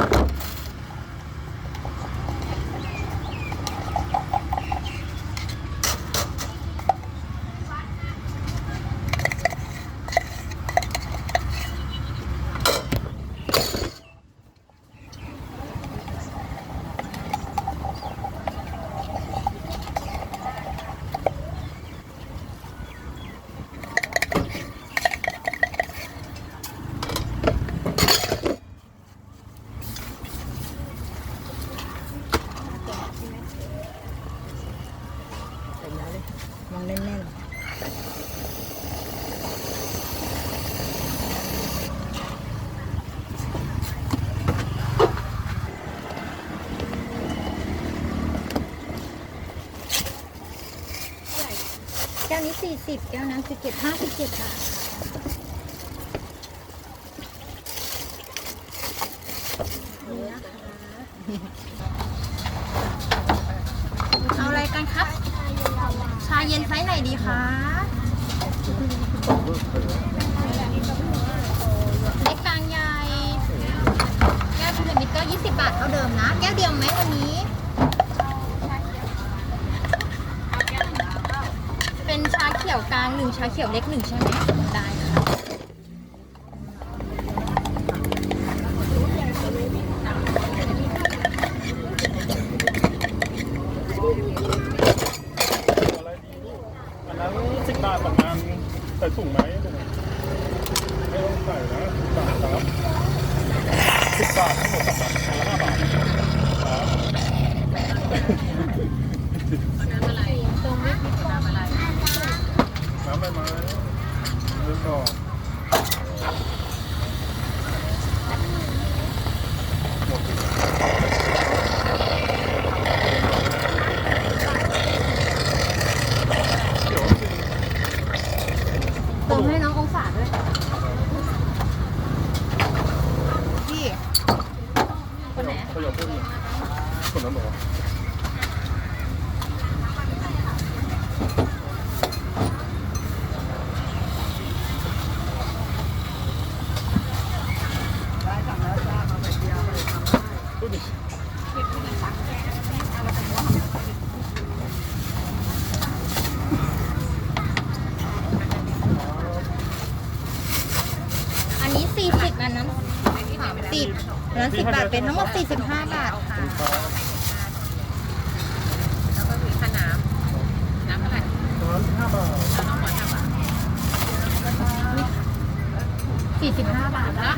you. อยู่แล้วเลยมองแน่นแก้วนี้สี่สิบแก้วนั้นคือเจ็ดห้าสิบเจ็ดบาทนี่นะคะอะไรกันครับ ชาเย็นไซส์ไหนดีคะเล็กกลางใหญ่แก้วพีระมิดก็ 20 บาทเท่าเดิมนะ แก้วเดียวไหมวันนี้ เป็นชาเขียวกลางหนึ่งชาเขียวเล็กหนึ่งใช่ไหมได้ค่ะ อะไรดีลูกอันนั้นสิบบาทประมาณ ใส่สูงไหมไม่ต้องใส่นะสิบบาทครับสิบบาททั้งหมดสับบาทห้าบาทครับน้ำอะไรน้ำใบไม้เลื่อกก่อนเดี๋ยวสิ เติมให้น้ององศาด้วยพี่ คนไหน ขยับขึ้น คนนั้นเหรออันนี้40อันนั้น30อันนั้น10บาทเป็นทั้งหมด45 บาทค่ะี่สิบห้าบาทนะ